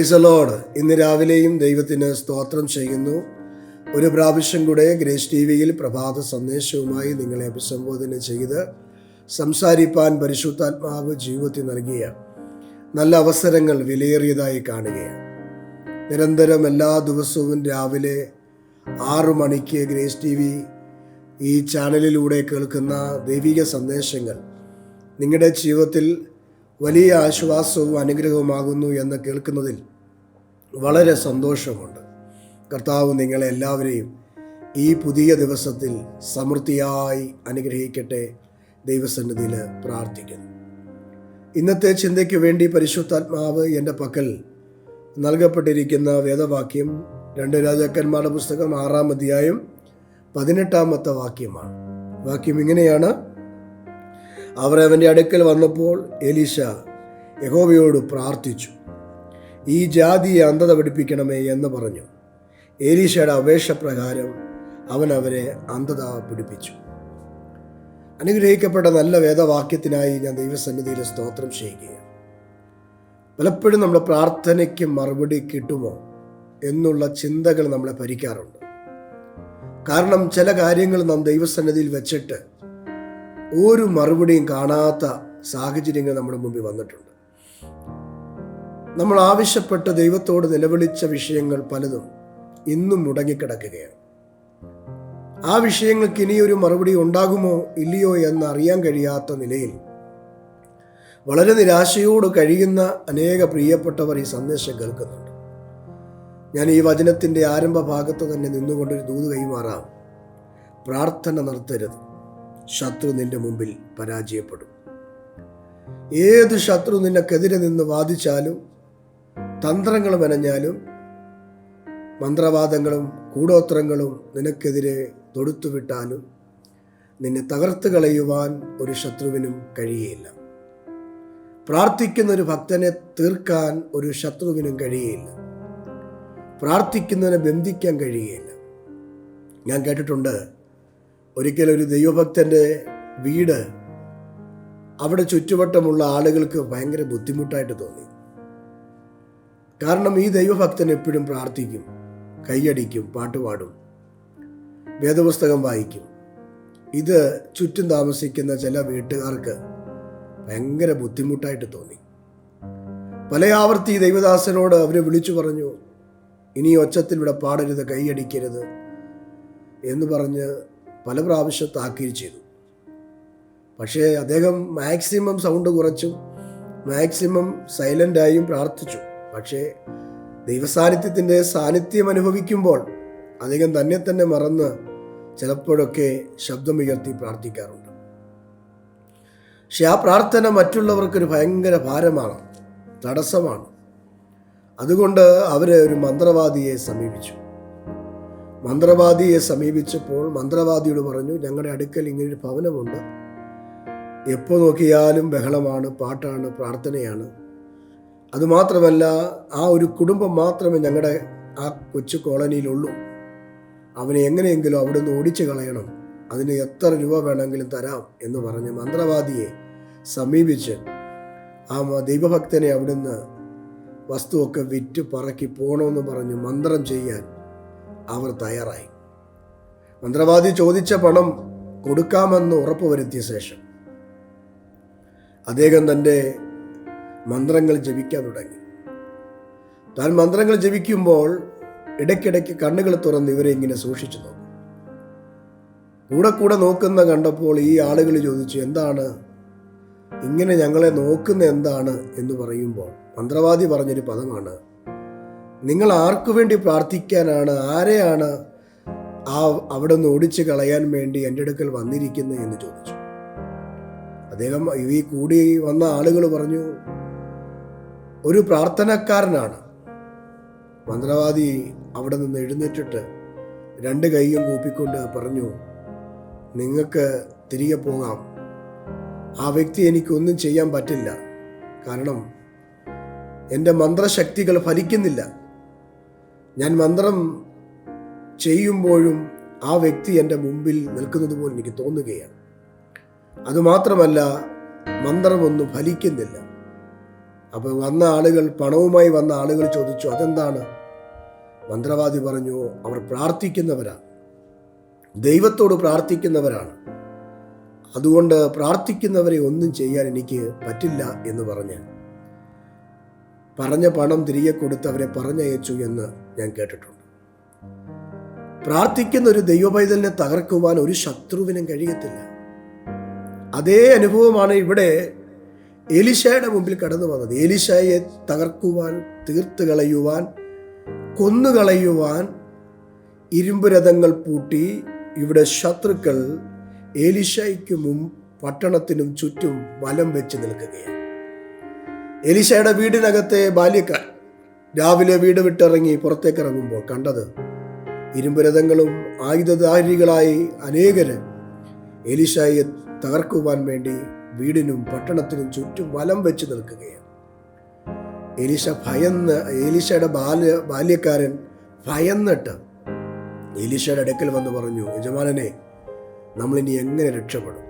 Price load ഇന്ന് രാവിലെയും ദൈവത്തിന് സ്തോത്രം ചെയ്യുന്നു. ഒരു പ്രാവശ്യം കൂടെ ഗ്രേസ് ടി വിയിൽ പ്രഭാത സന്ദേശവുമായി നിങ്ങളെ അഭിസംബോധന ചെയ്ത് സംസാരിപ്പാൻ പരിശുദ്ധാത്മാവ് ജീവിതത്തിൽ നൽകിയ നല്ല അവസരങ്ങൾ വിലയേറിയതായി കാണുകയാണ്. നിരന്തരം എല്ലാ ദിവസവും രാവിലെ ആറു മണിക്ക് ഗ്രേസ് ടി വി ഈ ചാനലിലൂടെ കേൾക്കുന്ന ദൈവിക സന്ദേശങ്ങൾ നിങ്ങളുടെ ജീവിതത്തിൽ വലിയ ആശ്വാസവും അനുഗ്രഹവുമാകുന്നു എന്ന് കേൾക്കുന്നതിൽ വളരെ സന്തോഷമുണ്ട്. കർത്താവ് നിങ്ങളെ എല്ലാവരെയും ഈ പുതിയ ദിവസത്തിൽ സമൃദ്ധിയായി അനുഗ്രഹിക്കട്ടെ ദൈവസന്നിധിയിൽ പ്രാർത്ഥിക്കുന്നു. ഇന്നത്തെ ചിന്തയ്ക്ക് വേണ്ടി പരിശുദ്ധാത്മാവ് എന്റെ പക്കൽ നൽകപ്പെട്ടിരിക്കുന്ന വേദവാക്യം രണ്ട് രാജാക്കന്മാരുടെ പുസ്തകം ആറാം അധ്യായം പതിനെട്ടാമത്തെ വാക്യമാണ്. വാക്യം ഇങ്ങനെയാണ്. അവർ അവന്റെ അടുക്കൽ വന്നപ്പോൾ എലീശ യഹോവയോട് പ്രാർത്ഥിച്ചു ഈ ജാതിയെ അന്ധത പിടിപ്പിക്കണമേ എന്ന് പറഞ്ഞു. എലീശയുടെ അപേക്ഷ പ്രകാരം അവൻ അവരെ അന്ധത പിടിപ്പിച്ചു. അനുഗ്രഹിക്കപ്പെട്ട നല്ല വേദവാക്യത്തിനായി ഞാൻ ദൈവസന്നിധിയിൽ സ്തോത്രം ചെയ്യുകയാണ്. പലപ്പോഴും നമ്മുടെ പ്രാർത്ഥനയ്ക്ക് മറുപടി കിട്ടുമോ എന്നുള്ള ചിന്തകൾ നമ്മളെ ഭരിക്കാറുണ്ട്. കാരണം ചില കാര്യങ്ങൾ നാം ദൈവസന്നിധിയിൽ വെച്ചിട്ട് ഒരു മറുപടിയും കാണാത്ത സാഹചര്യങ്ങൾ നമ്മുടെ മുമ്പിൽ വന്നിട്ടുണ്ട്. നമ്മൾ ആവശ്യപ്പെട്ട ദൈവത്തോട് നിലവിളിച്ച വിഷയങ്ങൾ പലതും ഇന്നും മുടങ്ങിക്കിടക്കുകയാണ്. ആ വിഷയങ്ങൾക്ക് ഇനിയൊരു മറുപടി ഉണ്ടാകുമോ ഇല്ലയോ എന്ന് അറിയാൻ കഴിയാത്ത നിലയിൽ വളരെ നിരാശയോട് കഴിയുന്ന അനേക പ്രിയപ്പെട്ടവർ ഈ സന്ദേശം കേൾക്കുന്നുണ്ട്. ഞാൻ ഈ വചനത്തിന്റെ ആരംഭ ഭാഗത്ത് തന്നെ നിന്നുകൊണ്ടൊരു ദൂത് കൈമാറാം. പ്രാർത്ഥന നിർത്തരുത്. ശത്രു നിന്റെ മുമ്പിൽ പരാജയപ്പെടും. ഏത് ശത്രു നിനക്കെതിരെ നിന്ന് വാദിച്ചാലും തന്ത്രങ്ങൾ മെനഞ്ഞാലും മന്ത്രവാദങ്ങളും കൂടോത്രങ്ങളും നിനക്കെതിരെ തൊടുത്തുവിട്ടാലും നിന്നെ തകർത്ത് കളയുവാൻ ഒരു ശത്രുവിനും കഴിയയില്ല. പ്രാർത്ഥിക്കുന്ന ഒരു ഭക്തനെ തീർക്കാൻ ഒരു ശത്രുവിനും കഴിയയില്ല. പ്രാർത്ഥിക്കുന്നതിനെ ബന്ധിക്കാൻ കഴിയുകയില്ല ഞാൻ കേട്ടിട്ടുണ്ട് ഒരിക്കൽ ഒരു ദൈവഭക്തന്റെ വീട് അവിടെ ചുറ്റുവട്ടമുള്ള ആളുകൾക്ക് ഭയങ്കര ബുദ്ധിമുട്ടായിട്ട് തോന്നി. കാരണം ഈ ദൈവഭക്തൻ എപ്പോഴും പ്രാർത്ഥിക്കും കൈയടിക്കും പാട്ടുപാടും വേദപുസ്തകം വായിക്കും. ഇത് ചുറ്റും താമസിക്കുന്ന ചില വീട്ടുകാർക്ക് ഭയങ്കര ബുദ്ധിമുട്ടായിട്ട് തോന്നി. പല ആവർത്തി ദൈവദാസനോട് അവർ വിളിച്ചു പറഞ്ഞു ഇനി ഒച്ചത്തിൽ ഇവിടെ പാടരുത് കൈയടിക്കരുത് എന്ന് പറഞ്ഞ് പല പ്രാവശ്യം താക്കീത് ചെയ്തു. പക്ഷേ അദ്ദേഹം മാക്സിമം സൗണ്ട് കുറച്ചും മാക്സിമം സൈലന്റായും പ്രാർത്ഥിച്ചു. പക്ഷേ ദൈവസാന്നിധ്യത്തിന്റെ സാന്നിധ്യം അനുഭവിക്കുമ്പോൾ അദ്ദേഹം തന്നെ തന്നെ മറന്ന് ചിലപ്പോഴൊക്കെ ശബ്ദമുയർത്തി പ്രാർത്ഥിക്കാറുണ്ട്. പക്ഷെ ആ പ്രാർത്ഥന മറ്റുള്ളവർക്കൊരു ഭയങ്കര ഭാരമാണ് തടസ്സമാണ്. അതുകൊണ്ട് അവർ ഒരു മന്ത്രവാദിയെ സമീപിച്ചു. മന്ത്രവാദിയെ സമീപിച്ചപ്പോൾ മന്ത്രവാദിയോട് പറഞ്ഞു ഞങ്ങളുടെ അടുക്കൽ ഇങ്ങനൊരു ഭവനമുണ്ട്. എപ്പോൾ നോക്കിയാലും ബഹളമാണ് പാട്ടാണ് പ്രാർത്ഥനയാണ്. അതുമാത്രമല്ല ആ ഒരു കുടുംബം മാത്രമേ ഞങ്ങളുടെ ആ കൊച്ചു കോളനിയിലുള്ളൂ. അവനെ എങ്ങനെയെങ്കിലും അവിടുന്ന് ഓടിച്ചു കളയണം. അതിന് എത്ര രൂപ വേണമെങ്കിലും തരാം എന്ന് പറഞ്ഞ് മന്ത്രവാദിയെ സമീപിച്ച് ആ ദൈവഭക്തനെ അവിടുന്ന് വസ്തുവൊക്കെ വിറ്റ് പറക്കി പോകണമെന്ന് പറഞ്ഞു മന്ത്രം ചെയ്യാൻ അവർ തയ്യാറായി. മന്ത്രവാദി ചോദിച്ച പണം കൊടുക്കാമെന്ന് ഉറപ്പുവരുത്തിയ ശേഷം അദ്ദേഹം തന്റെ മന്ത്രങ്ങൾ ജപിക്കാൻ തുടങ്ങി. താൻ മന്ത്രങ്ങൾ ജപിക്കുമ്പോൾ ഇടയ്ക്കിടയ്ക്ക് കണ്ണുകൾ തുറന്ന് ഇവരെ ഇങ്ങനെ സൂക്ഷിച്ചു നോക്കും. കൂടെ കൂടെ നോക്കുന്ന കണ്ടപ്പോൾ ഈ ആളുകൾ ചോദിച്ചു എന്താണ്? ഇങ്ങനെ ഞങ്ങളെ നോക്കുന്ന എന്താണ്? എന്ന് പറയുമ്പോൾ മന്ത്രവാദി പറഞ്ഞൊരു പദമാണ് നിങ്ങൾ ആർക്കു വേണ്ടി പ്രാർത്ഥിക്കാനാണ് ആരെയാണ് ആ അവിടെ നിന്ന് ഓടിച്ച് കളയാൻ വേണ്ടി എന്റെ അടുക്കൽ വന്നിരിക്കുന്നത് എന്ന് ചോദിച്ചു. അദ്ദേഹം ഈ കൂടി വന്ന ആളുകൾ പറഞ്ഞു ഒരു പ്രാർത്ഥനക്കാരനാണ്. മന്ത്രവാദി അവിടെ നിന്ന് എഴുന്നേറ്റിട്ട് രണ്ട് കൈയും കൂപ്പിക്കൊണ്ട് പറഞ്ഞു നിങ്ങൾക്ക് തിരികെ പോകാം. ആ വ്യക്തി എനിക്കൊന്നും ചെയ്യാൻ പറ്റില്ല. കാരണം എന്റെ മന്ത്രശക്തികൾ ഫലിക്കുന്നില്ല. ഞാൻ മന്ത്രം ചെയ്യുമ്പോഴും ആ വ്യക്തി എന്റെ മുമ്പിൽ നിൽക്കുന്നത് പോലെ എനിക്ക് തോന്നുകയാണ്. അതുമാത്രമല്ല മന്ത്രമൊന്നും ഫലിക്കുന്നില്ല. അപ്പോൾ വന്ന ആളുകൾ പണവുമായി വന്ന ആളുകൾ ചോദിച്ചു അതെന്താണ്? മന്ത്രവാദി പറഞ്ഞു അവർ പ്രാർത്ഥിക്കുന്നവരാണ്. ദൈവത്തോട് പ്രാർത്ഥിക്കുന്നവരാണ്. അതുകൊണ്ട് പ്രാർത്ഥിക്കുന്നവരെ ഒന്നും ചെയ്യാൻ എനിക്ക് പറ്റില്ല എന്ന് പറഞ്ഞ് പറഞ്ഞ പണം തിരികെ കൊടുത്ത് അവരെ പറഞ്ഞയച്ചു എന്ന് ഞാൻ കേട്ടിട്ടുണ്ട്. പ്രാർത്ഥിക്കുന്ന ഒരു ദൈവപൈതലിനെ തകർക്കുവാൻ ഒരു ശത്രുവിനും കഴിയത്തില്ല. അതേ അനുഭവമാണ് ഇവിടെ എലിശയുടെ മുമ്പിൽ കടന്നു വന്നത്. എലിശയെ തകർക്കുവാൻ തീർത്ത് കളയുവാൻ കൊന്നുകളയുവാൻ ഇരുമ്പ് രഥങ്ങൾ പൂട്ടി ഇവിടെ ശത്രുക്കൾ എലിശയ്ക്ക് പട്ടണത്തിനും ചുറ്റും വലം വെച്ച് നിൽക്കുകയാണ്. എലിശയുടെ വീടിനകത്തെ ബാല്യക്കാർ രാവിലെ വീട് വിട്ടിറങ്ങി പുറത്തേക്ക് ഇറങ്ങുമ്പോൾ കണ്ടത് ഇരുമ്പുരഥങ്ങളും ആയുധധാരികളായി അനേകര് എലിശയെ തകർക്കുവാൻ വേണ്ടി വീടിനും പട്ടണത്തിനും ചുറ്റും വലം വെച്ച് നിൽക്കുകയാണ്. എലിശ ഭയന്ന് എലിശയുടെ ബാല്യ ബാല്യക്കാരൻ ഭയന്നിട്ട് എലിശയുടെ അടുക്കൽ വന്ന് പറഞ്ഞു യജമാനനെ നമ്മളിനി എങ്ങനെ രക്ഷപ്പെടും?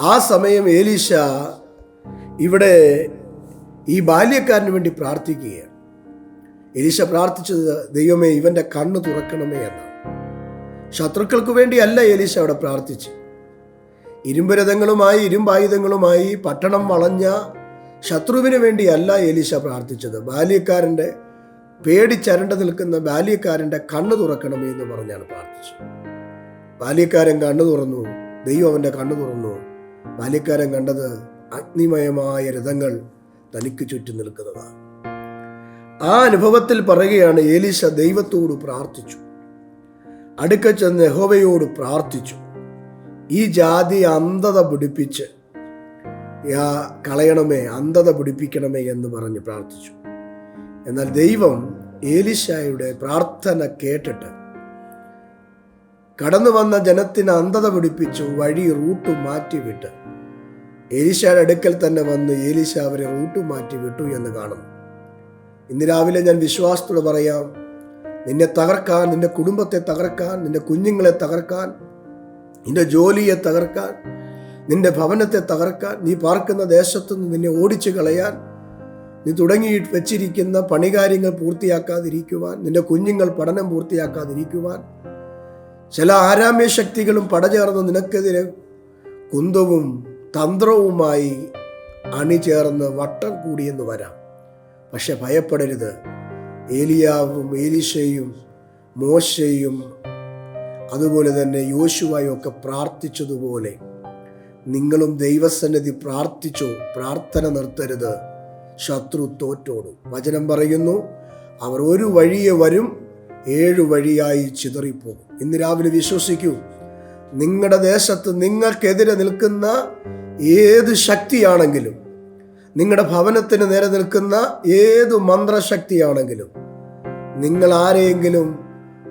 ആ സമയം ഏലീശ ഇവിടെ ഈ ബാല്യക്കാരന് വേണ്ടി പ്രാർത്ഥിക്കുകയാണ്. എലീശ പ്രാർത്ഥിച്ചത് ദൈവമേ ഇവന്റെ കണ്ണ് തുറക്കണമേ എന്ന്. ശത്രുക്കൾക്ക് വേണ്ടിയല്ല എലീശ അവിടെ പ്രാർത്ഥിച്ച് ഇരുമ്പുരഥങ്ങളുമായി ഇരുമ്പായുധങ്ങളുമായി പട്ടണം വളഞ്ഞ ശത്രുവിന് വേണ്ടിയല്ല എലീശ പ്രാർത്ഥിച്ചത്. ബാല്യക്കാരന്റെ പേടിച്ചരണ്ട് നിൽക്കുന്ന ബാല്യക്കാരന്റെ കണ്ണ് തുറക്കണമേ എന്ന് പറഞ്ഞാണ് പ്രാർത്ഥിച്ചത്. ബാല്യക്കാരൻ കണ്ണു തുറന്നു ദൈവം അവന്റെ കണ്ണു തുറന്നു. ബാല്യക്കാരൻ കണ്ടത് അഗ്നിമയമായ രഥങ്ങൾ തനിക്ക് ചുറ്റും നിൽക്കുന്നതാണ്. ആ അനുഭവത്തിൽ പറയുകയാണ് ഏലീശ ദൈവത്തോട് പ്രാർത്ഥിച്ചു. അടുക്ക ചെന്ന് യഹോവയോട് പ്രാർത്ഥിച്ചു. ഈ ജാതി അന്ധത പിടിപ്പിച്ച് കളയണമേ അന്ധത പിടിപ്പിക്കണമേ എന്ന് പറഞ്ഞ് പ്രാർത്ഥിച്ചു. എന്നാൽ ദൈവം ഏലിശായുടെ പ്രാർത്ഥന കേട്ടിട്ട് കടന്നു വന്ന ജനത്തിന് അന്ധത പിടിപ്പിച്ചു വഴി റൂട്ട് മാറ്റിവിട്ട് ഏലിശായുടെ അടുക്കൽ തന്നെ വന്ന് ഏലിശ അവരെ റൂട്ട് മാറ്റി വിട്ടു എന്ന് കാണുന്നു. ഇന്ന് രാവിലെ ഞാൻ വിശ്വാസത്തോട് പറയാം നിന്നെ തകർക്കാൻ നിന്റെ കുടുംബത്തെ തകർക്കാൻ നിന്റെ കുഞ്ഞുങ്ങളെ തകർക്കാൻ നിന്റെ ജോലിയെ തകർക്കാൻ നിന്റെ ഭവനത്തെ തകർക്കാൻ നീ പാർക്കുന്ന ദേശത്തു നിന്ന് നിന്നെ ഓടിച്ചു കളയാൻ നീ തുടങ്ങി വെച്ചിരിക്കുന്ന പണികാര്യങ്ങൾ പൂർത്തിയാക്കാതിരിക്കുവാൻ നിന്റെ കുഞ്ഞുങ്ങൾ പഠനം പൂർത്തിയാക്കാതിരിക്കുവാൻ ചില ആരാമ്യ ശക്തികളും പടചേർന്ന് നിനക്കെതിരെ കുന്തവും തന്ത്രവുമായി അണിചേർന്ന് വട്ടം കൂടിയെന്ന് വരാം. പക്ഷെ ഭയപ്പെടരുത്. ഏലിയാവും ഏലിശയും മോശയും അതുപോലെ തന്നെ യോശുവായും ഒക്കെ പ്രാർത്ഥിച്ചതുപോലെ നിങ്ങളും ദൈവസന്നിധി പ്രാർത്ഥിച്ചോ പ്രാർത്ഥന നിർത്തരുത്. ശത്രു തോറ്റോടും. വചനം പറയുന്നു അവർ ഒരു വഴിയെ വരും ഏഴു വഴിയായി ചിതറിപ്പോകും. ഇന്ന് രാവിലെ വിശ്വസിക്കൂ. നിങ്ങളുടെ ദേശത്ത് നിങ്ങൾക്കെതിരെ നിൽക്കുന്ന ഏത് ശക്തിയാണെങ്കിലും നിങ്ങളുടെ ഭവനത്തിന് നേരെ നിൽക്കുന്ന ഏത് മന്ത്രശക്തിയാണെങ്കിലും നിങ്ങൾ ആരെയെങ്കിലും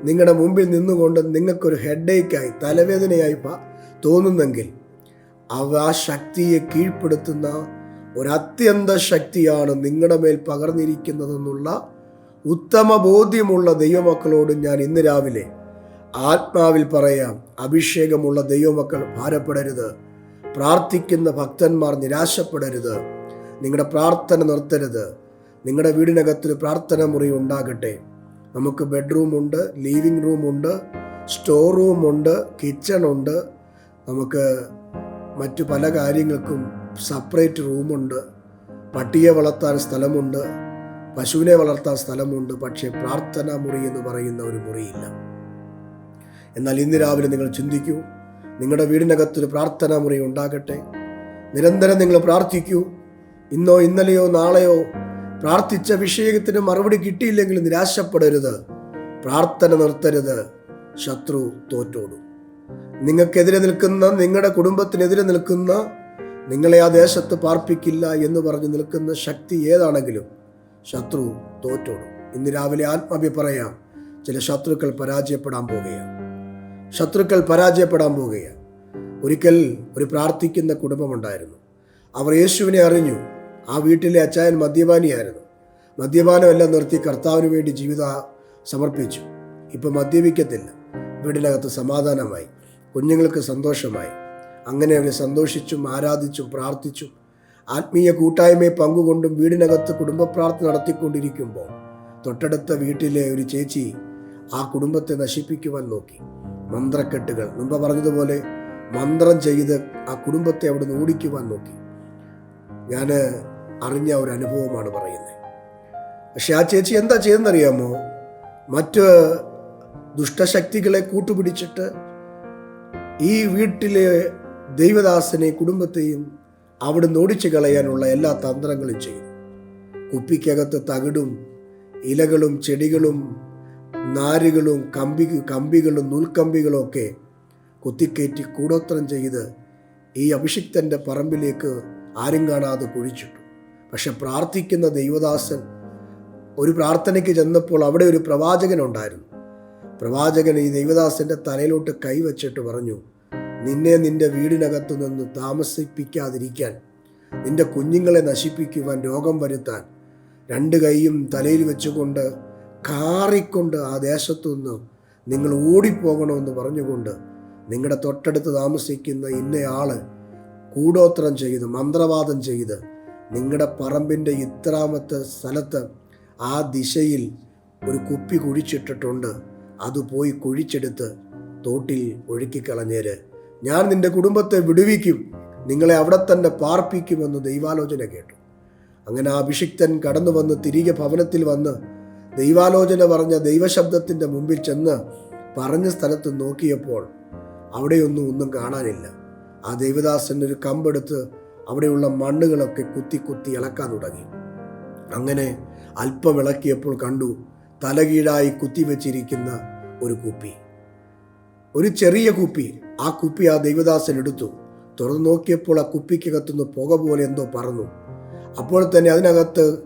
നിങ്ങളുടെ മുമ്പിൽ നിന്നുകൊണ്ട് നിങ്ങൾക്കൊരു ഹെഡേക്കായി തലവേദനയായി തോന്നുന്നെങ്കിൽ അവ ആ ശക്തിയെ കീഴ്പ്പെടുത്തുന്ന ഒരു അത്യന്ത ശക്തിയാണ് നിങ്ങളുടെ മേൽ പകർന്നിരിക്കുന്നതെന്നുള്ള ഉത്തമ ബോധ്യമുള്ള ദൈവമക്കളോട് ഞാൻ ഇന്ന് രാവിലെ ആത്മാവിൽ പറയാം അഭിഷേകമുള്ള ദൈവമക്കൾ ഭാരപ്പെടരുത്. പ്രാർത്ഥിക്കുന്ന ഭക്തന്മാർ നിരാശപ്പെടരുത്. നിങ്ങളുടെ പ്രാർത്ഥന നിർത്തരുത്. നിങ്ങളുടെ വീടിനകത്തൊരു പ്രാർത്ഥന മുറി ഉണ്ടാകട്ടെ. നമുക്ക് ബെഡ്റൂമുണ്ട് ലീവിംഗ് റൂമുണ്ട് സ്റ്റോർ റൂമുണ്ട് കിച്ചണുണ്ട് നമുക്ക് മറ്റു പല കാര്യങ്ങൾക്കും സെപ്പറേറ്റ് റൂമുണ്ട് പട്ടിയെ വളർത്താൻ സ്ഥലമുണ്ട്. പശുവിനെ വളർത്താൻ സ്ഥലമുണ്ട്. പക്ഷേ പ്രാർത്ഥനാ മുറി എന്ന് പറയുന്ന ഒരു മുറിയില്ല. എന്നാൽ ഇന്ന് രാവിലെ നിങ്ങൾ ചിന്തിക്കൂ നിങ്ങളുടെ വീടിനകത്തൊരു പ്രാർത്ഥനാ മുറി ഉണ്ടാകട്ടെ. നിരന്തരം നിങ്ങൾ പ്രാർത്ഥിക്കൂ ഇന്നോ ഇന്നലെയോ നാളെയോ പ്രാർത്ഥിച്ച വിഷയത്തിന് മറുപടി കിട്ടിയില്ലെങ്കിൽ നിരാശപ്പെടരുത് പ്രാർത്ഥന നിർത്തരുത് ശത്രു തോറ്റോടും. നിങ്ങൾക്കെതിരെ നിൽക്കുന്ന നിങ്ങളുടെ കുടുംബത്തിനെതിരെ നിൽക്കുന്ന നിങ്ങളെ ആ ദേശത്ത് പാർപ്പിക്കില്ല എന്ന് പറഞ്ഞ് നിൽക്കുന്ന ശക്തി ഏതാണെങ്കിലും ശത്രു തോറ്റോടും. ഇന്ന് രാവിലെ ആത്മാഭി പറയാം ചില ശത്രുക്കൾ പരാജയപ്പെടാൻ പോകുകയാണ് ശത്രുക്കൾ പരാജയപ്പെടാൻ പോവുകയാണ്. ഒരിക്കൽ ഒരു പ്രാർത്ഥിക്കുന്ന കുടുംബമുണ്ടായിരുന്നു. അവർ യേശുവിനെ അറിഞ്ഞു. ആ വീട്ടിലെ അച്ചായൻ മദ്യപാനിയായിരുന്നു. മദ്യപാനമെല്ലാം നിർത്തി കർത്താവിന് വേണ്ടി ജീവിത സമർപ്പിച്ചു. ഇപ്പം മദ്യപിക്കത്തില്ല. വീടിനകത്ത് സമാധാനമായി. കുഞ്ഞുങ്ങൾക്ക് സന്തോഷമായി. അങ്ങനെ അവരെ സന്തോഷിച്ചും ആരാധിച്ചും പ്രാർത്ഥിച്ചും ആത്മീയ കൂട്ടായ്മയെ പങ്കുകൊണ്ടും വീടിനകത്ത് കുടുംബപ്രാർത്ഥന നടത്തിക്കൊണ്ടിരിക്കുമ്പോൾ തൊട്ടടുത്ത വീട്ടിലെ ഒരു ചേച്ചി ആ കുടുംബത്തെ നശിപ്പിക്കുവാൻ നോക്കി. മന്ത്രക്കെട്ടുകൾ. മുമ്പ് പറഞ്ഞതുപോലെ മന്ത്രം ചെയ്ത് ആ കുടുംബത്തെ അവിടുന്ന് ഓടിക്കുവാൻ നോക്കി. ഞാൻ അറിഞ്ഞ ഒരു അനുഭവമാണ് പറയുന്നത്. പക്ഷെ ആ ചേച്ചി എന്താ ചെയ്തെന്നറിയാമോ മറ്റ് ദുഷ്ടശക്തികളെ കൂട്ടുപിടിച്ചിട്ട് ഈ വീട്ടിലെ ദൈവദാസനെ കുടുംബത്തെയും അവിടുന്ന് ഓടിച്ചു കളയാനുള്ള എല്ലാ തന്ത്രങ്ങളും ചെയ്തു. കുപ്പിക്കകത്ത് തകിടും ഇലകളും ചെടികളും നാരുകളും കമ്പി കമ്പികളും നൂൽക്കമ്പികളും ഒക്കെ കുത്തിക്കയറ്റി കൂടോത്രം ചെയ്ത് ഈ അഭിഷിക്തന്റെ പറമ്പിലേക്ക് ആരും കാണാതെ കുഴിച്ചിട്ടു. പക്ഷെ പ്രാർത്ഥിക്കുന്ന ദൈവദാസൻ ഒരു പ്രാർത്ഥനയ്ക്ക് ചെന്നപ്പോൾ അവിടെ ഒരു പ്രവാചകനുണ്ടായിരുന്നു പ്രവാചകൻ ഈ ദൈവദാസന്റെ തലയിലോട്ട് കൈവച്ചിട്ട് പറഞ്ഞു നിന്നെ നിന്റെ വീടിനകത്തു നിന്ന് താമസിപ്പിക്കാതിരിക്കാൻ നിന്റെ കുഞ്ഞുങ്ങളെ നശിപ്പിക്കുവാൻ രോഗം വരുത്താൻ രണ്ട് കൈയും തലയിൽ വെച്ചുകൊണ്ട് കാറിക്കൊണ്ട് ആ ദേശത്തു നിന്ന് നിങ്ങൾ ഓടിപ്പോകണമെന്ന് പറഞ്ഞുകൊണ്ട് നിങ്ങളുടെ തൊട്ടടുത്ത് താമസിക്കുന്ന ഇന്നയാൾ കൂടോത്രം ചെയ്ത് മന്ത്രവാദം ചെയ്ത് നിങ്ങളുടെ പറമ്പിന്റെ ഇത്രാമത്തെ സ്ഥലത്ത് ആ ദിശയിൽ ഒരു കുപ്പി കുഴിച്ചിട്ടിട്ടുണ്ട്. അത് പോയി കുഴിച്ചെടുത്ത് തോട്ടിൽ ഒഴുക്കിക്കളഞ്ഞേര് ഞാൻ നിന്റെ കുടുംബത്തെ വിടുവിക്കും. നിങ്ങളെ അവിടെ തന്നെ പാർപ്പിക്കുമെന്ന് ദൈവാലോചന കേട്ടു. അങ്ങനെ ആ അഭിഷിക്തൻ കടന്നു വന്ന് തിരികെ ഭവനത്തിൽ വന്ന് ദൈവാലോചന പറഞ്ഞ ദൈവശബ്ദത്തിന്റെ മുമ്പിൽ ചെന്ന് പറഞ്ഞ സ്ഥലത്ത് നോക്കിയപ്പോൾ അവിടെയൊന്നും ഒന്നും കാണാനില്ല. ആ ദൈവദാസൻ ഒരു കമ്പെടുത്ത് അവിടെയുള്ള മണ്ണുകളൊക്കെ കുത്തി കുത്തി ഇളക്കാൻ തുടങ്ങി. അങ്ങനെ അല്പം ഇളക്കിയപ്പോൾ കണ്ടു തലകീഴായി കുത്തിവെച്ചിരിക്കുന്ന ഒരു കുപ്പി. ഒരു ചെറിയ കുപ്പി. ആ കുപ്പി ആ ദൈവദാസൻ എടുത്തു. തുറന്നു നോക്കിയപ്പോൾ ആ കുപ്പിക്കകത്തുനിന്ന് പുക പോലെ എന്തോ പറഞ്ഞു അപ്പോൾ തന്നെ അതിനകത്ത്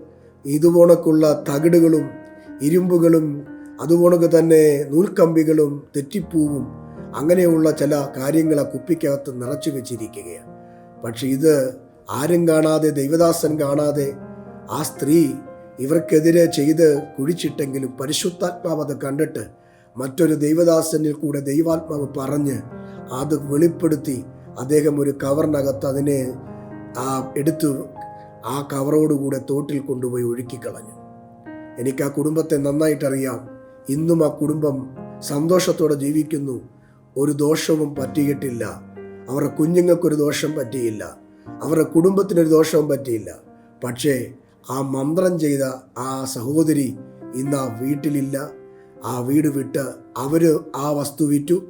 ഇതുപോണക്കുള്ള തകിടുകളും ഇരുമ്പുകളും അതുപോണക്ക് തന്നെ നൂൽക്കമ്പികളും തെറ്റിപ്പൂവും അങ്ങനെയുള്ള ചില കാര്യങ്ങളെ കുപ്പിക്കകത്ത് നിറച്ചു വെച്ചിരിക്കുകയാണ്. പക്ഷെ ഇത് ആരും കാണാതെ ദൈവദാസൻ കാണാതെ ആ സ്ത്രീ ഇവർക്കെതിരെ ചെയ്ത് കുഴിച്ചിട്ടെങ്കിലും പരിശുദ്ധാത്മാവ് അത് കണ്ടിട്ട് മറ്റൊരു ദൈവദാസനിൽ കൂടെ ദൈവാത്മാവ് പറഞ്ഞ് അത് വെളിപ്പെടുത്തി അദ്ദേഹം ഒരു കവറിനകത്ത് അതിനെ ആ എടുത്തു ആ കവറോടുകൂടെ തോട്ടിൽ കൊണ്ടുപോയി ഒഴുക്കിക്കളഞ്ഞു എനിക്ക് ആ കുടുംബത്തെ നന്നായിട്ടറിയാം. ഇന്നും ആ കുടുംബം സന്തോഷത്തോടെ ജീവിക്കുന്നു. ഒരു ദോഷവും പറ്റിയിട്ടില്ല. അവരുടെ കുഞ്ഞുങ്ങൾക്കൊരു ദോഷം പറ്റിയില്ല. അവരുടെ കുടുംബത്തിനൊരു ദോഷവും പറ്റിയില്ല. പക്ഷേ ആ മന്ത്രം ചെയ്ത ആ സഹോദരി ഇന്ന് ആ വീട്ടിലില്ല. ആ വീട് വിട്ട് അവർ ആ വസ്തു വിറ്റു.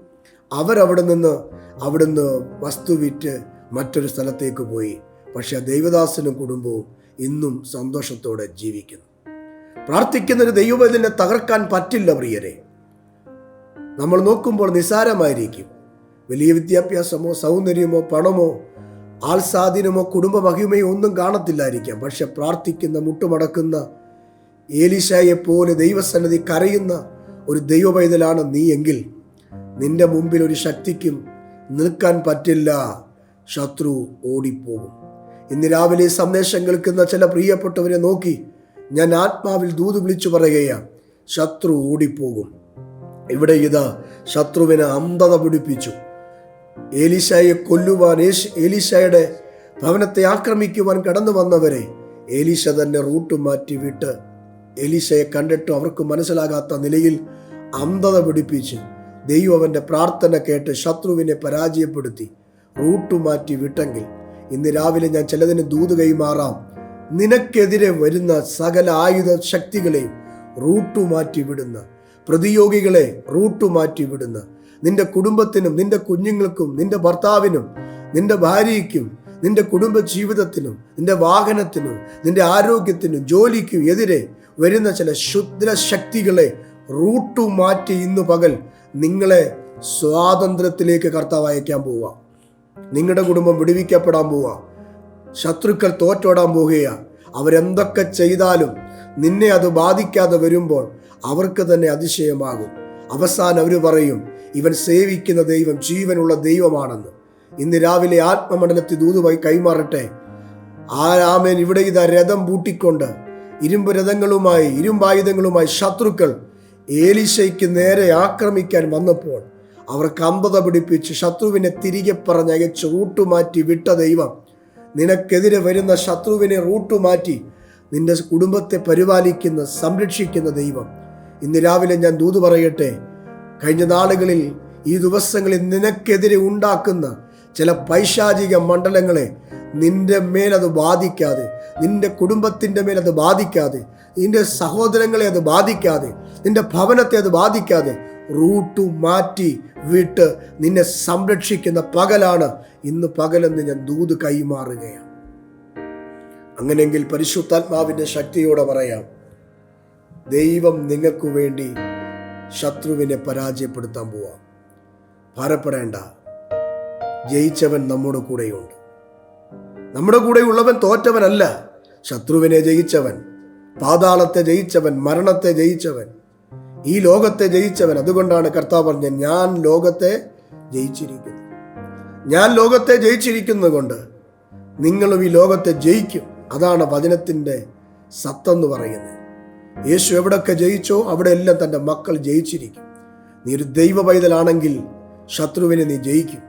അവരവിടെ നിന്ന് അവിടുന്ന് വസ്തു വിറ്റ് മറ്റൊരു സ്ഥലത്തേക്ക് പോയി. പക്ഷേ ദൈവദാസനും കുടുംബവും ഇന്നും സന്തോഷത്തോടെ ജീവിക്കുന്നു. പ്രാർത്ഥിക്കുന്ന ഒരു ദൈവവേദനെ തകർക്കാൻ പറ്റില്ല പ്രിയരെ. നമ്മൾ നോക്കുമ്പോൾ നിസാരമായിരിക്കും വലിയ വിദ്യാഭ്യാസമോ സൗന്ദര്യമോ പണമോ ആൽസാധീനമോ കുടുംബ മഹിമയോ ഒന്നും കാണത്തില്ലായിരിക്കാം. പക്ഷെ പ്രാർത്ഥിക്കുന്ന മുട്ടുമടക്കുന്ന ഏലിശായെ പോലെ ദൈവസന്നിധി കരയുന്ന ഒരു ദൈവ പൈതലാണ് നീ എങ്കിൽ നിന്റെ മുമ്പിൽ ഒരു ശക്തിക്കും നിൽക്കാൻ പറ്റില്ല. ശത്രു ഓടിപ്പോകും. ഇന്ന് രാവിലെ സന്ദേശം കേൾക്കുന്ന ചില പ്രിയപ്പെട്ടവരെ നോക്കി ഞാൻ ആത്മാവിൽ ദൂത് വിളിച്ചു പറയുകയാണ്. ശത്രു ഓടിപ്പോകും. ഇവിടെ ഇതാ ശത്രുവിനെ അന്ധത പിടിപ്പിച്ചു. ഏലിശായെ കൊല്ലുവാൻ ഏലിശായുടെ ഭവനത്തെ ആക്രമിക്കുവാൻ കടന്നു വന്നവരെ ഏലീശ തന്നെ റൂട്ട് മാറ്റി വിട്ട് ഏലീശയെ കണ്ടിട്ടും അവർക്ക് മനസ്സിലാകാത്ത നിലയിൽ അന്ധത പിടിപ്പിച്ച് ദൈവം പ്രാർത്ഥന കേട്ട് ശത്രുവിനെ പരാജയപ്പെടുത്തി റൂട്ട് മാറ്റി വിട്ടെങ്കിൽ ഇന്ന് രാവിലെ ഞാൻ ചിലതിന് ദൂത് കൈമാറാം. നിനക്കെതിരെ വരുന്ന സകല ആയുധ ശക്തികളെയും റൂട്ടു മാറ്റി വിടുന്ന പ്രതിയോഗികളെ റൂട്ടു മാറ്റി വിടുന്ന നിന്റെ കുടുംബത്തിനും നിന്റെ കുഞ്ഞുങ്ങൾക്കും നിന്റെ ഭർത്താവിനും നിന്റെ ഭാര്യയ്ക്കും നിന്റെ കുടുംബ ജീവിതത്തിനും നിന്റെ വാഹനത്തിനും നിന്റെ ആരോഗ്യത്തിനും ജോലിക്കും എതിരെ വരുന്ന ചില ശുദ്ര ശക്തികളെ റൂട്ടു മാറ്റി ഇന്ന് പകൽ നിങ്ങളെ സ്വാതന്ത്ര്യത്തിലേക്ക് കർത്താവ് അയക്കാൻ പോവാം നിങ്ങളുടെ കുടുംബം വിടുവിക്കപ്പെടാൻ പോവുക. ശത്രുക്കൾ തോറ്റോടാൻ പോവുകയാണ് അവരെന്തൊക്കെ ചെയ്താലും നിന്നെ അത് ബാധിക്കാതെ വരുമ്പോൾ അവർക്ക് തന്നെ അതിശയമാകും. അവസാനം അവർ പറയും ഇവൻ സേവിക്കുന്ന ദൈവം ജീവനുള്ള ദൈവമാണെന്ന്. ഇന്ന് രാവിലെ ആത്മമണ്ഡലത്തിൽ ദൂതുമായി കൈമാറട്ടെ. ആ രാമൻ ഇവിടെ ഇതാ രഥം പൂട്ടിക്കൊണ്ട് ഇരുമ്പ് രഥങ്ങളുമായി ഇരുമ്പായുധങ്ങളുമായി ശത്രുക്കൾ ഏലിശയ്ക്ക് നേരെ ആക്രമിക്കാൻ വന്നപ്പോൾ അവർക്ക് അമ്പത പിടിപ്പിച്ച് ശത്രുവിനെ തിരികെ പറഞ്ഞയച്ച് ഊട്ടുമാറ്റി വിട്ട ദൈവം നിനക്കെതിരെ വരുന്ന ശത്രുവിനെ റൂട്ടുമാറ്റി നിന്റെ കുടുംബത്തെ പരിപാലിക്കുന്ന സംരക്ഷിക്കുന്ന ദൈവം. ഇന്ന് രാവിലെ ഞാൻ ദൂത് പറയട്ടെ. കഴിഞ്ഞ നാളുകളിൽ ഈ ദിവസങ്ങളിൽ നിനക്കെതിരെ ഉണ്ടാക്കുന്ന ചില പൈശാചിക മണ്ഡലങ്ങളെ നിന്റെ മേലത് ബാധിക്കാതെ നിന്റെ കുടുംബത്തിന്റെ മേലത് ബാധിക്കാതെ നിന്റെ സഹോദരങ്ങളെ അത് ബാധിക്കാതെ നിന്റെ ഭവനത്തെ അത് ബാധിക്കാതെ റൂട്ട് മാറ്റി വിട്ട് നിന്നെ സംരക്ഷിക്കുന്ന പകലാണ്. ഇന്ന് പകലെന്ന് ഞാൻ ദൂത് കൈമാറുകയാണ്. അങ്ങനെയെങ്കിൽ പരിശുദ്ധാത്മാവിന്റെ ശക്തിയോടെ പറയാം ദൈവം നിങ്ങൾക്കു വേണ്ടി ശത്രുവിനെ പരാജയപ്പെടുത്താൻ പോവാം. ഭാരപ്പെടേണ്ട ജയിച്ചവൻ നമ്മുടെ കൂടെയുണ്ട്. നമ്മുടെ കൂടെയുള്ളവൻ തോറ്റവനല്ല ശത്രുവിനെ ജയിച്ചവൻ പാതാളത്തെ ജയിച്ചവൻ മരണത്തെ ജയിച്ചവൻ ഈ ലോകത്തെ ജയിച്ചവൻ അതുകൊണ്ടാണ് കർത്താവ് പറഞ്ഞത് ഞാൻ ലോകത്തെ ജയിച്ചിരിക്കുന്നു. ഞാൻ ലോകത്തെ ജയിച്ചിരിക്കുന്നത് കൊണ്ട് നിങ്ങളും ഈ ലോകത്തെ ജയിക്കും. അതാണ് വചനത്തിന്റെ സത്തെന്ന് പറയുന്നത്. യേശു എവിടൊക്കെ ജയിച്ചോ അവിടെ എല്ലാം തന്റെ മക്കൾ ജയിച്ചിരിക്കും. നീ ഒരു ദൈവ പൈതലാണെങ്കിൽ ശത്രുവിനെ നീ ജയിക്കും.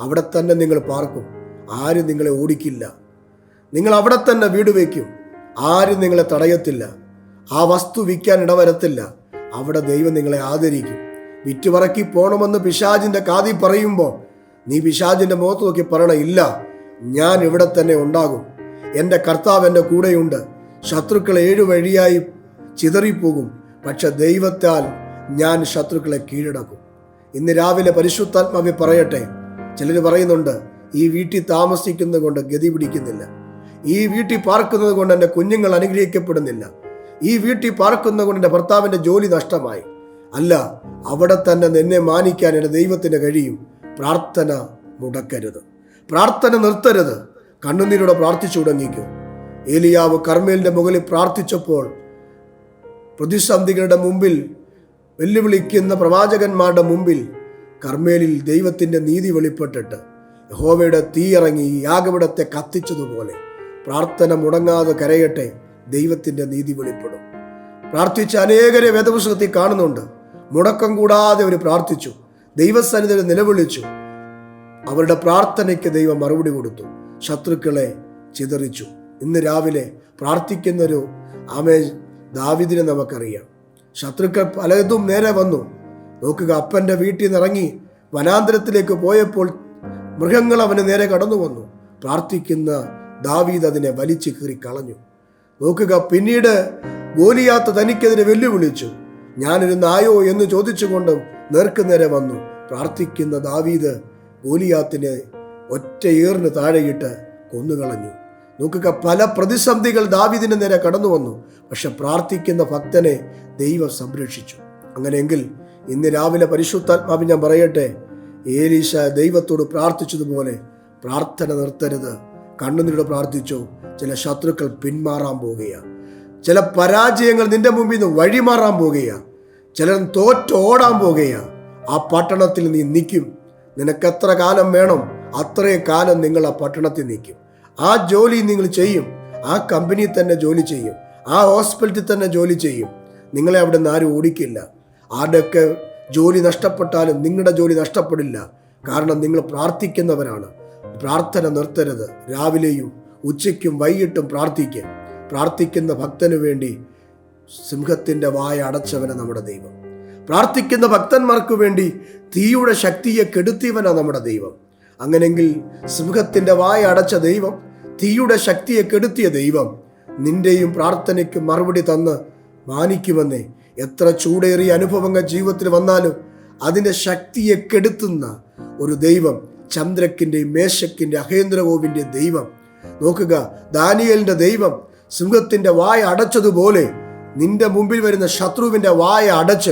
അവിടെ തന്നെ നിങ്ങൾ പാർക്കും. ആരും നിങ്ങളെ ഓടിക്കില്ല. നിങ്ങൾ അവിടെ തന്നെ വീട് വയ്ക്കും. ആരും നിങ്ങളെ തടയത്തില്ല. ആ വസ്തു വിൽക്കാൻ ഇടവരത്തില്ല. അവിടെ ദൈവം നിങ്ങളെ ആദരിക്കും. വിറ്റുപറക്കി പോണമെന്ന് പിശാജിന്റെ കാതി പറയുമ്പോൾ നീ പിശാജിന്റെ മുഖത്ത് നോക്കി പറയണ ഇല്ല ഞാൻ ഇവിടെ തന്നെ ഉണ്ടാകും. എന്റെ കർത്താവ് എന്റെ കൂടെയുണ്ട്. ശത്രുക്കൾ ഏഴു വഴിയായി ചിതറിപ്പോകും. പക്ഷെ ദൈവത്താൽ ഞാൻ ശത്രുക്കളെ കീഴടക്കും. ഇന്ന് രാവിലെ പരിശുദ്ധാത്മാവി പറയട്ടെ. ചിലർ പറയുന്നുണ്ട് ഈ വീട്ടിൽ താമസിക്കുന്നത് കൊണ്ട് ഗതി പിടിക്കുന്നില്ല. ഈ വീട്ടിൽ പാർക്കുന്നത് കൊണ്ട് എന്റെ കുഞ്ഞുങ്ങൾ അനുഗ്രഹിക്കപ്പെടുന്നില്ല. ഈ വീട്ടിൽ പറക്കുന്ന കൊണ്ട് എന്റെ ഭർത്താവിന്റെ ജോലി നഷ്ടമായി. അല്ല അവിടെ തന്നെ നിന്നെ മാനിക്കാൻ എന്റെ ദൈവത്തിന് കഴിയും. പ്രാർത്ഥന മുടക്കരുത്. പ്രാർത്ഥന നിർത്തരുത്. കണ്ണുനീരോടെ പ്രാർത്ഥിച്ചു തുടങ്ങിക്കും. ഏലിയാവ് കർമ്മേലിന്റെ മുകളിൽ പ്രാർത്ഥിച്ചപ്പോൾ പ്രതിസന്ധികളുടെ മുമ്പിൽ വെല്ലുവിളിക്കുന്ന പ്രവാചകന്മാരുടെ മുമ്പിൽ കർമ്മേലിൽ ദൈവത്തിന്റെ നീതി വെളിപ്പെട്ടിട്ട് യഹോവയുടെ തീയിറങ്ങി യാഗവിടത്തെ കത്തിച്ചതുപോലെ പ്രാർത്ഥന മുടങ്ങാതെ കരയട്ടെ. ദൈവത്തിന്റെ നീതി വെളിപ്പെടും. പ്രാർത്ഥിച്ച അനേകരെ വേദപുസ്തകത്തിൽ കാണുന്നുണ്ട്. മുടക്കം കൂടാതെ അവർ പ്രാർത്ഥിച്ചു. ദൈവസന്നിധിയിൽ നിലവിളിച്ചു. അവരുടെ പ്രാർത്ഥനയ്ക്ക് ദൈവം മറുപടി കൊടുത്തു. ശത്രുക്കളെ ചിതറിച്ചു. ഇന്ന് രാവിലെ പ്രാർത്ഥിക്കുന്നൊരു ആമേ ദാവിദിനെ നമുക്കറിയാം. ശത്രുക്കൾ പലതും നേരെ വന്നു. നോക്കുക അപ്പന്റെ വീട്ടിൽ നിന്ന് ഇറങ്ങി വനാന്തരത്തിലേക്ക് പോയപ്പോൾ മൃഗങ്ങൾ അവന് നേരെ കടന്നു വന്നു പ്രാർത്ഥിക്കുന്ന ദാവീദ് അതിനെ വലിച്ചു കീറി കളഞ്ഞു. നോക്കുക പിന്നീട് ഗോലിയാത്ത തനിക്കെതിരെ വെല്ലുവിളിച്ചു. ഞാനൊരു നായോ എന്ന് ചോദിച്ചുകൊണ്ടും നേർക്കുനേരെ വന്നു. പ്രാർത്ഥിക്കുന്ന ദാവീദ് ഗോലിയാത്തിനെ ഒറ്റ ഏറിന് താഴെയിട്ട് കൊന്നുകളഞ്ഞു. നോക്കുക പല പ്രതിസന്ധികൾ ദാവീദിന് നേരെ കടന്നു വന്നു. പക്ഷെ പ്രാർത്ഥിക്കുന്ന ഭക്തനെ ദൈവം സംരക്ഷിച്ചു. അങ്ങനെയെങ്കിൽ ഇന്ന് രാവിലെ പരിശുദ്ധാത്മാവ് ഞാൻ പറയട്ടെ ഏലീശ ദൈവത്തോട് പ്രാർത്ഥിച്ചതുപോലെ പ്രാർത്ഥന നിർത്തരുത്. കണ്ണുനീരോട് പ്രാർത്ഥിച്ചു. ചില ശത്രുക്കൾ പിന്മാറാൻ പോവുകയാണ് ചില പരാജയങ്ങൾ നിന്റെ മുമ്പിൽ നിന്ന് വഴിമാറാൻ പോവുകയാണ് ചിലർ തോറ്റോടാൻ പോവുകയാണ് ആ പട്ടണത്തിൽ നീ നിൽക്കും നിനക്ക് എത്ര കാലം വേണം അത്രയും കാലം നിങ്ങൾ ആ പട്ടണത്തിൽ നിൽക്കും ആ ജോലി നിങ്ങൾ ചെയ്യും. ആ കമ്പനിയിൽ തന്നെ ജോലി ചെയ്യും. ആ ഹോസ്പിറ്റലിൽ തന്നെ ജോലി ചെയ്യും. നിങ്ങളെ അവിടെ നിന്ന് ആരും ഓടിക്കില്ല. ആരുടെയൊക്കെ ജോലി നഷ്ടപ്പെട്ടാലും നിങ്ങളുടെ ജോലി നഷ്ടപ്പെടില്ല. കാരണം നിങ്ങൾ പ്രാർത്ഥിക്കുന്നവരാണ്. പ്രാർത്ഥന നിർത്തരുത്. രാവിലെയും ഉച്ചയ്ക്കും വൈകിട്ടും പ്രാർത്ഥിക്കുക പ്രാർത്ഥിക്കുന്ന ഭക്തനു വേണ്ടി സിംഹത്തിന്റെ വായ അടച്ചവന നമ്മുടെ ദൈവം. പ്രാർത്ഥിക്കുന്ന ഭക്തന്മാർക്ക് വേണ്ടി തീയുടെ ശക്തിയെ കെടുത്തിയവന നമ്മുടെ ദൈവം. അങ്ങനെങ്കിൽ സിംഹത്തിന്റെ വായ അടച്ച ദൈവം തീയുടെ ശക്തിയെ കെടുത്തിയ ദൈവം നിന്റെയും പ്രാർത്ഥനയ്ക്ക് മറുപടി തന്ന് മാനിക്കുമെന്നേ. എത്ര ചൂടേറിയ അനുഭവങ്ങൾ ജീവിതത്തിൽ വന്നാലും അതിന്റെ ശക്തിയെ കെടുത്തുന്ന ഒരു ദൈവം ചന്ദ്രക്കിന്റെയും മേശക്കിന്റെ അഹേന്ദ്രഗോവിന്റെ ദൈവം. നോക്കുക ദാനിയലിന്റെ ദൈവം സിംഹത്തിന്റെ വായ അടച്ചതുപോലെ നിന്റെ മുമ്പിൽ വരുന്ന ശത്രുവിന്റെ വായ അടച്ച്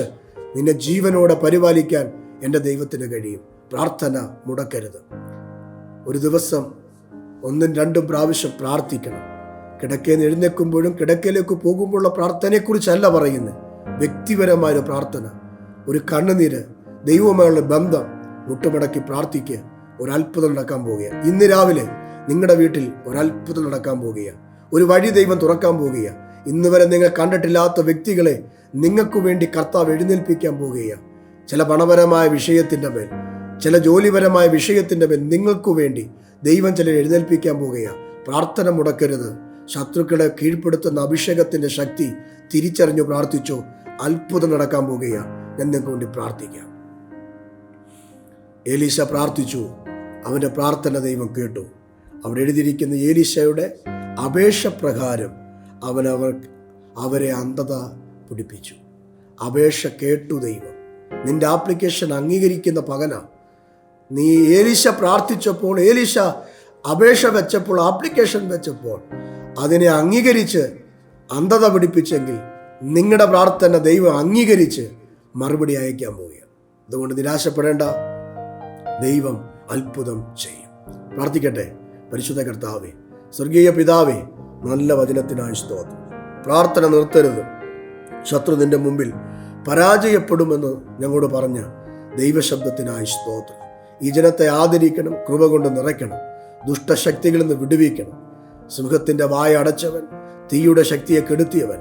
നിന്നെ ജീവനോടെ പരിപാലിക്കാൻ എന്റെ ദൈവത്തിന് കഴിയും. പ്രാർത്ഥന മുടക്കരുത്. ഒരു ദിവസം ഒന്നും രണ്ടും പ്രാവശ്യം പ്രാർത്ഥിക്കണം. കിടക്കയിൽ നിന്ന് എഴുന്നേൽക്കുമ്പോഴും കിടക്കയിലേക്ക് പോകുമ്പോഴുള്ള പ്രാർത്ഥനയെക്കുറിച്ചല്ല പറയുന്നത് വ്യക്തിപരമായ പ്രാർത്ഥന. ഒരു കണ്ണുനീര് ദൈവവുമായുള്ള ബന്ധം മുട്ടുമടക്കി പ്രാർത്ഥിക്കുക. ഒരു അത്ഭുതം നടക്കാൻ പോവുകയാണ്. ഇന്ന് രാവിലെ നിങ്ങളുടെ വീട്ടിൽ ഒരത്ഭുതം നടക്കാൻ പോവുകയാണ്. ഒരു വഴി ദൈവം തുറക്കാൻ പോവുകയാണ്. ഇന്ന് വരെ നിങ്ങൾ കണ്ടിട്ടില്ലാത്ത വ്യക്തികളെ നിങ്ങൾക്ക് വേണ്ടി കർത്താവ് എഴുന്നേൽപ്പിക്കാൻ പോവുകയാണ്. ചില പണപരമായ വിഷയത്തിന്റെ മേൽ ചില ജോലിപരമായ വിഷയത്തിന്റെ മേൽ നിങ്ങൾക്ക് വേണ്ടി ദൈവം ചില എഴുന്നേൽപ്പിക്കാൻ പോവുകയാണ്. പ്രാർത്ഥന മുടക്കരുത്. ശത്രുക്കളെ കീഴ്പ്പെടുത്തുന്ന അഭിഷേകത്തിന്റെ ശക്തി തിരിച്ചറിഞ്ഞു പ്രാർത്ഥിച്ചോ അത്ഭുതം നടക്കാൻ പോവുകയാണ്. ഞാൻ നിങ്ങൾക്ക് വേണ്ടി പ്രാർത്ഥിക്കാം. എലീസ പ്രാർത്ഥിച്ചു. അവന്റെ പ്രാർത്ഥന ദൈവം കേട്ടു. അവിടെ എഴുതിയിരിക്കുന്ന ഏലീശയുടെ അപേക്ഷ പ്രകാരം അവൻ അവർ അവരെ അന്ധത പിടിപ്പിച്ചു. അപേക്ഷ കേട്ടു ദൈവം. നിന്റെ ആപ്ലിക്കേഷൻ അംഗീകരിക്കുന്ന പകന നീ ഏലീശ പ്രാർത്ഥിച്ചപ്പോൾ ഏലീശ അപേക്ഷ വെച്ചപ്പോൾ ആപ്ലിക്കേഷൻ വെച്ചപ്പോൾ അതിനെ അംഗീകരിച്ച് അന്ധത പിടിപ്പിച്ചെങ്കിൽ നിങ്ങളുടെ പ്രാർത്ഥന ദൈവം അംഗീകരിച്ച് മറുപടി അയക്കാൻ പോവുകയാണ്. അതുകൊണ്ട് നിരാശപ്പെടേണ്ട. ദൈവം അത്ഭുതം ചെയ്യും. പ്രാർത്ഥിക്കട്ടെ പരിശുദ്ധ കർത്താവേ സ്വർഗീയ പിതാവേ നല്ല വചനത്തിനായി സ്തോത്രം. പ്രാർത്ഥന നിർത്തരുത്. ശത്രു നിന്റെ മുമ്പിൽ പരാജയപ്പെടുമെന്ന് ഞങ്ങളോട് പറഞ്ഞ ദൈവശബ്ദത്തിനായി സ്തോത്രം. ഈ ജനത്തെ ആദരിക്കണം കൃപ കൊണ്ട് നിറയ്ക്കണം ദുഷ്ടശക്തികളിൽ നിന്ന് വിടുവിക്കണം. സിംഹത്തിന്റെ വായ അടച്ചവൻ തീയുടെ ശക്തിയെ കെടുത്തിയവൻ.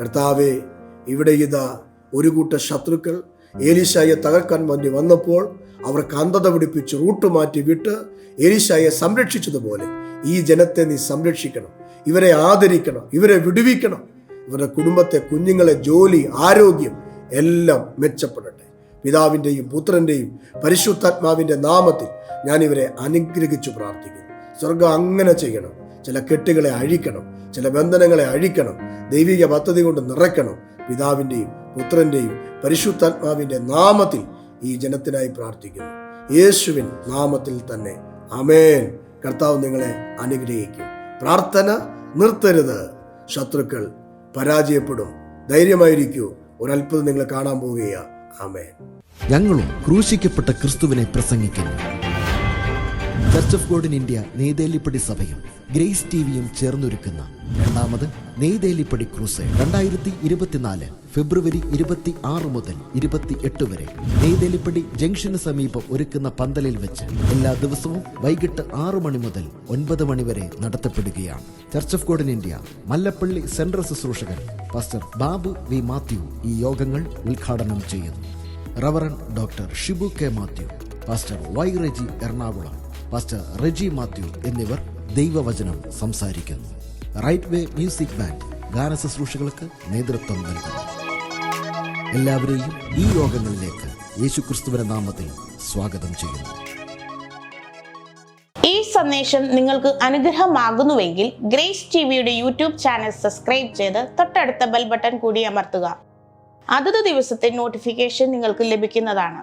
കർത്താവെ ഇവിടെ ഇതാ ഒരു കൂട്ട ശത്രുക്കൾ ഏലിശായെ തകർക്കാൻ വേണ്ടി വന്നപ്പോൾ അവർക്ക് അന്ധത പിടിപ്പിച്ച് റൂട്ട് മാറ്റി വിട്ട് ഏലിശായെ സംരക്ഷിച്ചതുപോലെ ഈ ജനത്തെ നീ സംരക്ഷിക്കണം ഇവരെ ആദരിക്കണം ഇവരെ വിടുവിക്കണം. ഇവരുടെ കുടുംബത്തെ കുഞ്ഞുങ്ങളെ ജോലി ആരോഗ്യം എല്ലാം മെച്ചപ്പെടട്ടെ. പിതാവിന്റെയും പുത്രന്റെയും പരിശുദ്ധാത്മാവിന്റെ നാമത്തിൽ ഞാൻ ഇവരെ അനുഗ്രഹിച്ചു പ്രാർത്ഥിക്കുന്നു. സ്വർഗം അങ്ങനെ ചെയ്യണം. ചില കെട്ടുകളെ അഴിക്കണം ചില ബന്ധനങ്ങളെ അഴിക്കണം ദൈവിക പദ്ധതി കൊണ്ട് നിറയ്ക്കണം പിതാവിന്റെയും പുത്രന്റെയും പരിശുദ്ധാത്മാവിന്റെ നാമത്തിൽ ഈ ജനത്തിനായി പ്രാർത്ഥിക്കുന്നു. യേശുവിൻ നാമത്തിൽ തന്നെ. അമേൻ കർത്താവ് നിങ്ങളെ അനുഗ്രഹിക്കും. പ്രാർത്ഥന നിർത്തരുത്. ശത്രുക്കൾ പരാജയപ്പെടും. ധൈര്യമായിരിക്കൂ. ഒരത്ഭുതം നിങ്ങൾ കാണാൻ പോവുകയാ. ആമേൻ. ഞങ്ങളും ക്രൂശിക്കപ്പെട്ട ക്രിസ്തുവിനെ പ്രസംഗിക്കുന്നു. Church of God in India Neythelippadi സഭയും ഗ്രേസ് ടിവിയും ചേർന്നൊരുക്കുന്ന രണ്ടാമത് നെയ്തേലിപ്പടി ക്രൂസ് രണ്ടായിരത്തി ഇരുപത്തിനാല് ഫെബ്രുവരി ഇരുപത്തി ആറ് മുതൽ ഇരുപത്തി എട്ട് വരെ നെയ്തേലിപ്പടി ജംഗ്ഷന് സമീപം ഒരുക്കുന്ന പന്തലിൽ വെച്ച് എല്ലാ ദിവസവും വൈകിട്ട് ആറു മണി മുതൽ ഒൻപത് മണി വരെ നടത്തപ്പെടുകയാണ്. Church of God in India Mallappally central ശുശ്രൂഷകൻ pastor Babu V Mathew ഈ യോഗങ്ങൾ ഉദ്ഘാടനം ചെയ്യുന്നു reverend doctor Shibu K Mathew pastor Y Reji Ernakulam. Pastor Reji Mathew എന്നിവർ ദൈവവചനം സംസാരിക്കുന്നു. റൈറ്റ് വേ മ്യൂസിക് ബാൻഡ് ഗാന ശുശ്രൂഷകൾക്ക് നേതൃത്വം നൽകുന്നു. എല്ലാവരെയും ഈ യോഗങ്ങളിലേക്ക് യേശുക്രിസ്തുവിന്റെ നാമത്തിൽ സ്വാഗതം ചെയ്യുന്നു. ഈ സന്ദേശം നിങ്ങൾക്ക് അനുഗ്രഹമാകുന്നുവെങ്കിൽ ഗ്രേസ് ടി വിയുടെ യൂട്യൂബ് ചാനൽ സബ്സ്ക്രൈബ് ചെയ്ത് തൊട്ടടുത്ത ബെൽ ബട്ടൺ കൂടി അമർത്തുക. അതത് ദിവസത്തെ നോട്ടിഫിക്കേഷൻ നിങ്ങൾക്ക് ലഭിക്കുന്നതാണ്.